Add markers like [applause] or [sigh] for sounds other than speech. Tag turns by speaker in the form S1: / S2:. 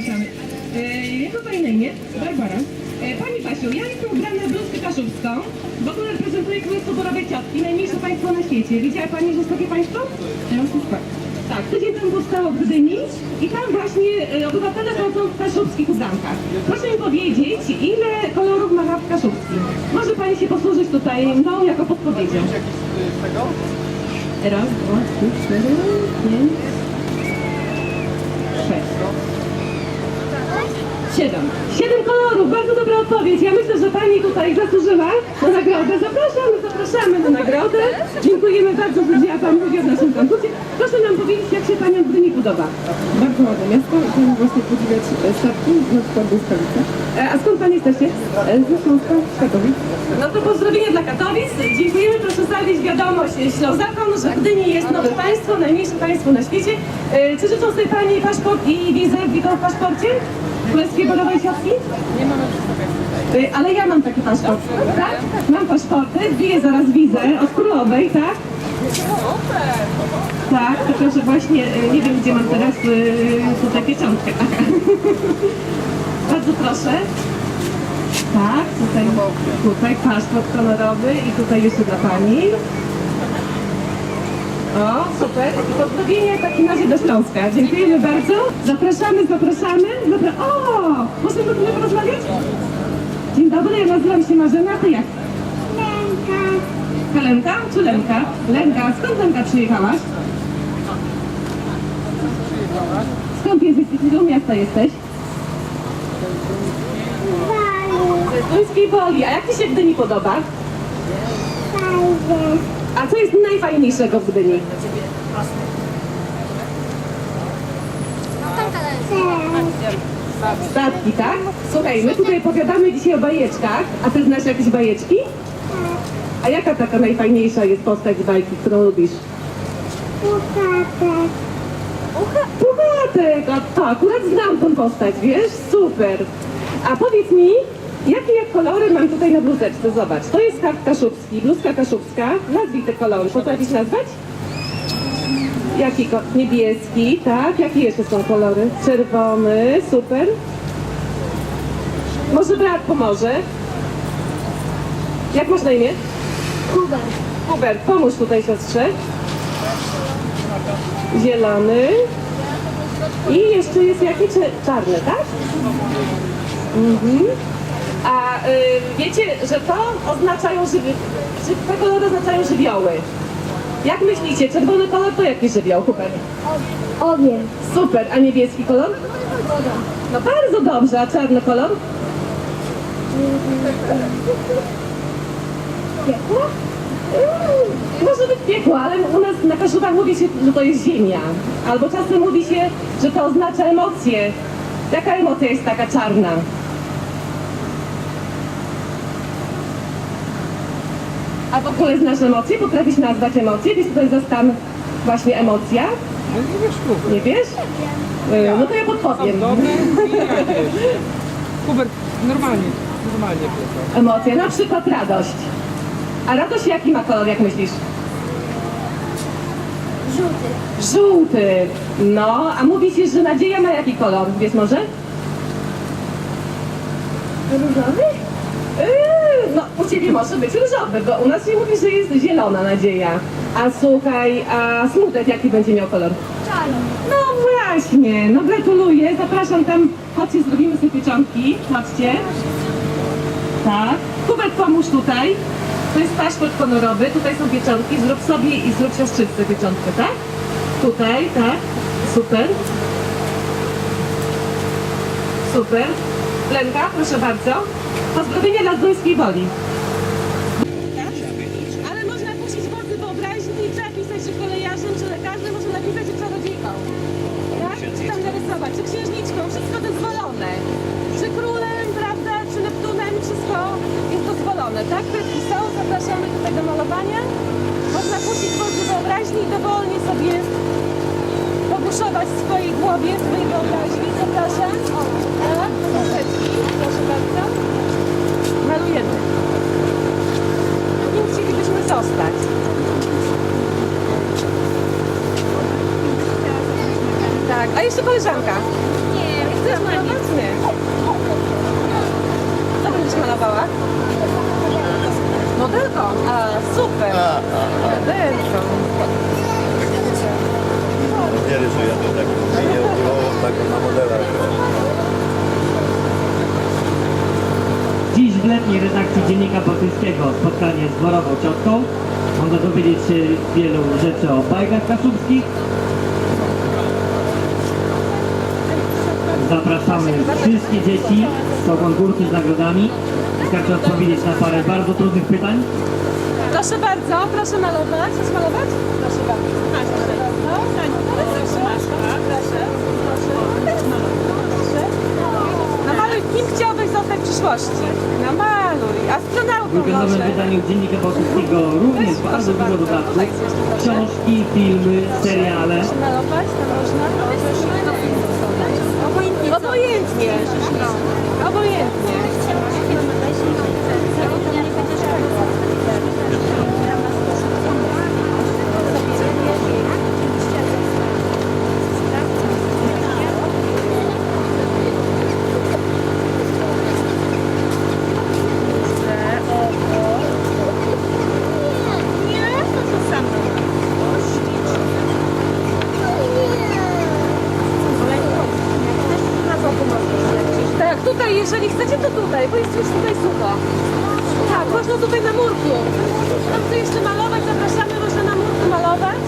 S1: zapraszamy. E, to pani na imię? Barbara. E, pani Basiu, ja jestem ubrana w bluzkę kaszubską. W ogóle reprezentuję Królestwo Borowej Ciotki, najmniejsze państwo na świecie. Widziała pani, że jest takie państwo? Ja tak. Tak, tydzień temu powstało w Gdyni i tam właśnie e, obywatele chodzą w kaszubskich ubrankach. Proszę mi powiedzieć, ile kolorów ma hak kaszubski? Może pani się posłużyć tutaj mną jako podpowiedzią. Raz, dwa, trzy, cztery, pięć, Siedem. Siedem kolorów, bardzo dobra odpowiedź. Ja myślę, że Pani tutaj zasłużyła na nagrodę. Zapraszamy, zapraszamy na nagrodę. Dziękujemy bardzo, że wzięła Pani udział w naszym konkursie. Proszę nam powiedzieć, jak się Pani Gdyni podoba.
S2: Bardzo ładne miasto tam właśnie podziwiać e, statki, na przykład błyskawice.
S1: E, A skąd Pani jesteście?
S2: E, Ze Śląska, z Katowic.
S1: No to pozdrowienia dla Katowic. Dziękujemy. Proszę zawieźć wiadomość Ślązakom, że w Gdyni jest nowe państwo, najmniejsze państwo na świecie. E, Czy życzą sobie Pani paszport i wizę w Witą w paszporcie? W Królestwie Borowej Siatki?
S2: Nie mamy przy sobie.
S1: Ale ja mam taki paszport, tak? Mam paszporty, wbiję zaraz wizę od królowej, tak? Tak, tylko że właśnie y, nie wiem gdzie mam teraz y, tutaj pieczątkę. [laughs] Bardzo proszę. Tak, tutaj, tutaj paszport kolorowy i tutaj jeszcze dla Pani. O, super. I pozdrowienia w takim razie do Śląska. Dziękujemy bardzo. Zapraszamy, zapraszamy. Zapra o, możemy w ogóle porozmawiać? Dzień dobry, ja nazywam się Marzena, ty jak? Lenka. Helenka czy Lenka? Lenka, skąd Lenka przyjechałaś? Skąd jesteś? Z jakiego miasta jesteś? Z Duńskiej Woli. A jak Ci się w Gdyni podoba? A co jest najfajniejszego w Gdyni? Statki, tak? Słuchaj, my tutaj opowiadamy dzisiaj o bajeczkach, a ty znasz jakieś bajeczki? A jaka taka najfajniejsza jest postać z bajki, którą lubisz? Pucha- Puchatek! A to akurat znam tą postać, wiesz? Super! A powiedz mi, jakie jak kolory mam tutaj na bluzeczce? Zobacz, to jest hak kaszubski, bluzka kaszubska. Nazwij te kolory, potrafisz nazwać? Jaki ko- niebieski, tak? Jakie jeszcze są kolory? Czerwony, super. Może brat pomoże? Jak masz na imię?
S3: Hubert.
S1: Hubert, pomóż tutaj siostrze. Zielony. I jeszcze jest jaki Cze- czarny, tak? Mhm. A y, wiecie, że to oznaczają żywi... że te kolory oznaczają żywioły. Jak myślicie, czerwony kolor to jaki żywioł, Hubert?
S3: Ogień.
S1: Super, a niebieski kolor? No bardzo dobrze, a czarny kolor?
S3: Piekło?
S1: Mm, Może być piekło, ale u nas na Kaszubach mówi się, że to jest ziemia. Albo czasem mówi się, że to oznacza emocje. Jaka emocja jest taka czarna? A w ogóle znasz emocje? Potrafisz nazwać emocje? Wiesz, co to jest za stan właśnie emocja?
S2: No nie wiesz, Hubert.
S1: Nie wiesz? Y, No to ja podpowiem.
S2: Dobre jakieś. Hubert, normalnie, normalnie.
S1: Emocje, na przykład radość. A radość jaki ma kolor, jak myślisz?
S3: Żółty.
S1: Żółty. No, a mówi się, że nadzieja ma jaki kolor? Wiesz może?
S3: Różowy?
S1: Yy, no, u ciebie może być różowy, bo u nas się mówi, że jest zielona nadzieja. A słuchaj, a smutek jaki będzie miał kolor?
S3: Czarny.
S1: No właśnie, no gratuluję. Zapraszam tam, chodźcie, zrobimy sobie pieczątki. Chodźcie. Tak. Hubert, pomóż tutaj. To jest paszport honorowy, tutaj są pieczątki. Zrób sobie i zrób siostrzycce pieczątkę, tak? Tutaj, tak. Super. Super. Lenka, proszę bardzo. Pozdrowienia dla Zduńskiej Woli. Ale można puścić wody wyobraźni i trzeba pisać, że kolejarzem, czy lekarzem, można napisać, że czarodziejką. Tak? Czy tam narysować, czy księżniczką, wszystko dozwolone. Czy królem, prawda, czy Neptunem, wszystko jest dozwolone, tak? Kredki są, zapraszamy tutaj do malowania. Można puścić wody wyobraźni i dowolnie sobie pogłuszować w swojej głowie, swojej wyobraźni. Zapraszam. O, tak, proszę bardzo. Malujemy. Kim chcielibyśmy zostać? Tak, a jeszcze koleżanka.
S3: Nie,
S1: Chcesz malować? Nie. Co będziesz malowała? Modelką? A, super. Modelką.
S4: Nie rysuję to tak, nie było tak na modelach.
S5: Dziś w letniej redakcji Dziennika Bałtyckiego spotkanie z dworową ciotką. Można dowiedzieć się wielu rzeczy o bajkach kaszubskich. Zapraszamy wszystkie dzieci do konkursu z nagrodami. Wystarczy odpowiedzieć na parę bardzo trudnych pytań.
S1: Proszę bardzo, proszę malować. Chcesz malować? Proszę bardzo. Masz, proszę bardzo. Proszę, masz. Proszę, proszę. Proszę. Namaluj, kim chciałbyś zostać w przyszłości? Namaluj. Astronautą
S5: W
S1: może.
S5: wydaniu Dziennika Bałtyckiego również bardzo dużo dodatków. Książki, filmy, seriale.
S1: Proszę malować, to można? Obojętnie. Obojętnie. Obojętnie. Nie, to to samo. Tak, tutaj, jeżeli chcecie, to tutaj, bo jest już tutaj sucho. Tak, można tutaj na murku. Tam tu jeszcze malować, zapraszamy, można na murku malować.